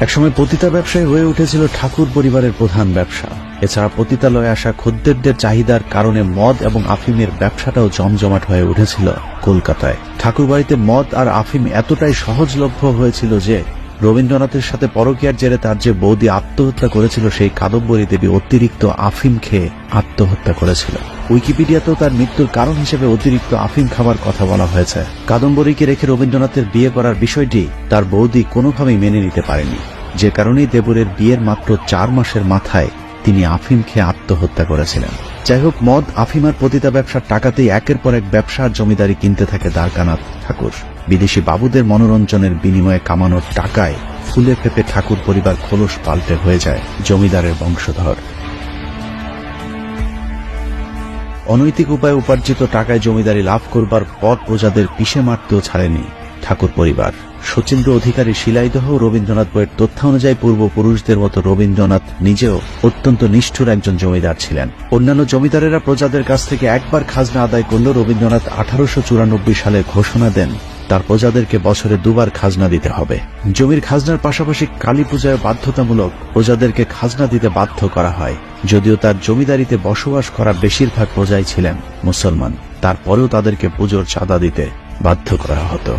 একসময় পতিতা ব্যবসায় হয়ে উঠেছিল ঠাকুর পরিবারের প্রধান ব্যবসা। এছাড়া পতিতালয়ে আসা খদ্দেরদের চাহিদার কারণে মদ এবং আফিমের ব্যবসাটাও জমজমাট হয়ে উঠেছিল কলকাতায়। ঠাকুর বাড়িতে মদ আর আফিম এতটাই সহজলভ্য হয়েছিল যে রবীন্দ্রনাথের সাথে পরকীয়ার জেরে তার যে বৌদি আত্মহত্যা করেছিল, সেই কাদম্বরী দেবী অতিরিক্ত আফিম খেয়ে আত্মহত্যা করেছিল। উইকিপিডিয়াতেও তার মৃত্যুর কারণ হিসেবে অতিরিক্ত আফিম খাবার কথা বলা হয়েছে। কাদম্বরীকে রেখে রবীন্দ্রনাথের বিয়ে করার বিষয়টি তার বৌদি কোনোভাবেই মেনে নিতে পারেনি। যে কারণেই দেবরের বিয়ের মাত্র চার মাসের মাথায় তিনি আফিম খেয়ে আত্মহত্যা করেছিলেন। যাই হোক মদ আফিমার পতিতা ব্যবসার টাকাতেই একের পর এক ব্যবসার জমিদারি কিনতে থাকে দ্বারকানাথ ঠাকুর। বিদেশি বাবুদের মনোরঞ্জনের বিনিময়ে কামানোর টাকায় ফুলে ফেপে ঠাকুর পরিবার খোলস পাল্টে হয়ে যায় জমিদারের বংশধর। অনৈতিক উপায়ে উপার্জিত টাকায় জমিদারি লাভ করবার পর প্রজাদের পিষে মারতেও ছাড়েনি। ঠাকুর পরিবার। শচীন্দ্র অধিকারী শিলাইদহ রবীন্দ্রনাথ বইয়ের তথ্য অনুযায়ী পূর্বপুরুষদের মতো রবীন্দ্রনাথ নিজেও অত্যন্ত নিষ্ঠুর একজন জমিদার ছিলেন। অন্যান্য জমিদারেরা প্রজাদের কাছ থেকে একবার খাজনা আদায় করলেও রবীন্দ্রনাথ আঠারোশো চুরানব্বই সালে ঘোষণা দেন, তার প্রজাদেরকে বছরে দুবার খাজনা দিতে হবে। জমির খাজনার পাশাপাশি কালী পূজায় বাধ্যতামূলক প্রজাদেরকে খাজনা দিতে বাধ্য করা হয়, যদিও তার জমিদারিতে বসবাস করা বেশিরভাগ প্রজাই ছিলেন মুসলমান। তারপরেও তাদেরকে পুজোর চাঁদা দিতে বাধ্য করা হতো।